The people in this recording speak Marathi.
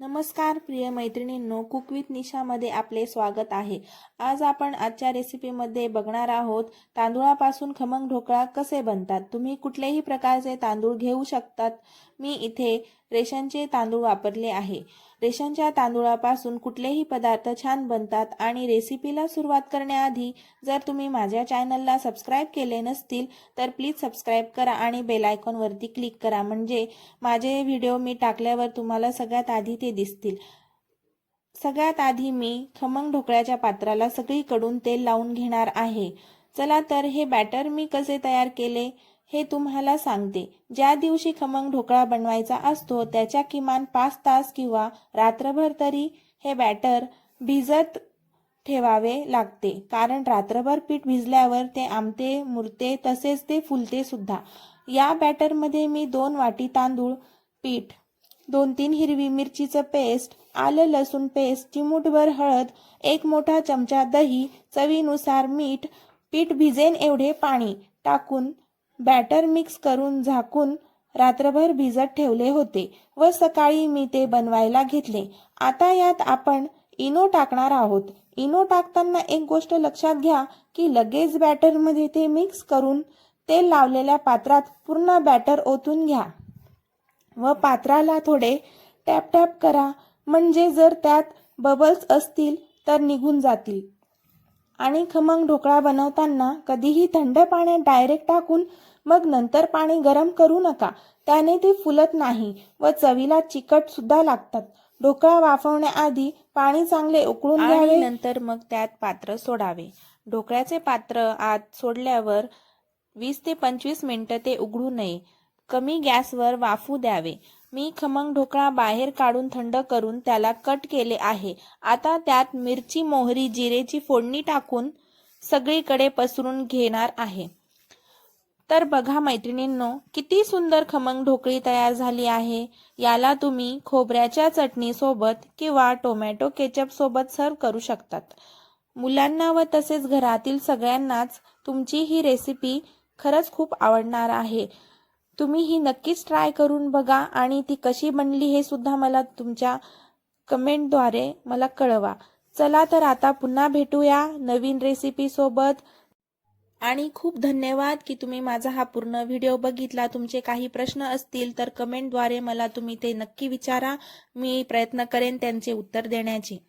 नमस्कार प्रिय मैत्रिणींनो. कुक विथ निशामध्ये आपले स्वागत आहे. आज आपण आजच्या रेसिपीमध्ये बघणार आहोत तांदूळापासून खमंग ढोकळा कसे बनतात? तुम्ही कुठलेही प्रकारचे तांदूळ घेऊ शकतात. मी इथे रेशनचे तांदूळ वापरले आहे. रेशनच्या तांदूळापासून कुठलेही पदार्थ छान बनतात आणि रेसिपीला सुरुवात करण्याआधी जर तुम्ही माझ्या चॅनलला सबस्क्राईब केले नसतील तर प्लीज सबस्क्राईब करा आणि बेल आयकॉनवरती क्लिक करा. म्हणजे माझे व्हिडिओ मी टाकल्यावर तुम्हाला सगळ्यात आधी ते दिसतील. सगळ्यात आधी मी खमंग ढोकळ्याच्या पात्राला सगळीकडून तेल लावून घेणार आहे. चला तर हे बॅटर मी कसे तयार केले? हे तुम्हाला सांगते. ज्या दिवशी खमंग ढोकळा बनवायचा असतो त्याच्या किमान पाच तास किंवा रात्रभर तरी हे बॅटर भिजत ठेवावे लागते. कारण रात्रभर पीठ भिजल्यावर ते आमते मुरते तसेच ते फुलते सुद्धा. या बॅटरमध्ये मी दोन वाटी तांदूळ पीठ दोन तीन हिरवी मिरचीचं पेस्ट आलं लसूण पेस्ट चिमूटभर हळद एक मोठा चमचा दही चवीनुसार मीठ पीठ भिजेन एवढे पाणी टाकून बॅटर मिक्स करून झाकून रात्रभर भिजत ठेवले होते व सकाळी मी ते बनवायला घेतले. आता यात आपण इनो टाकणार आहोत. इनो टाकताना एक गोष्ट लक्षात घ्या की लगेच बॅटरमध्ये ते मिक्स करून तेल लावलेल्या पात्रात पूर्ण बॅटर ओतून घ्या. व पात्राला थोडे टॅप टॅप करा. म्हणजे जर त्यात बबल्स असतील तर निघून जातील. आणि खमंग ढोकळा बनवताना कधीही थंड पाण्यात डायरेक्ट टाकून मग नंतर पाणी गरम करू नका. त्याने ते फुलत नाही व चवीला चिकट सुद्धा लागतात. ढोकळा वाफवण्याआधी पाणी चांगले उकळून घ्यावे. नंतर मग त्यात पात्र सोडावे. ढोकळ्याचे पात्र आत सोडल्यावर वीस ते पंचवीस मिनिटं ते उघडू नये. कमी गॅसवर वाफू द्यावे. मी खमंग ढोकळा बाहेर काढून थंड करून त्याला कट केले आहे. आता त्यात मिरची मोहरी जिरेची फोडणी टाकून सगळीकडे पसरून घेणार आहे. तर बघा मैत्रिणींनो किती सुंदर खमंग ढोकळी तयार झाली आहे. याला तुम्ही खोबऱ्याच्या चटणीसोबत किंवा टोमॅटो केचप सोबत सर्व करू शकतात. मुलांना व तसेच घरातील सगळ्यांनाच तुमची ही रेसिपी खरंच खूप आवडणार आहे. तुम्ही ही नक्कीच ट्राय करून बघा आणि ती कशी बनली हे सुद्धा मला तुमच्या कमेंटद्वारे मला कळवा. चला तर आता पुन्हा भेटूया नवीन रेसिपी सोबत. आणि खूप धन्यवाद की तुम्ही माझा हा पूर्ण व्हिडिओ बघितला. तुमचे काही प्रश्न असतील तर कमेंटद्वारे मला तुम्ही ते नक्की विचारा. मी प्रयत्न करेन त्यांचे उत्तर देण्याचे.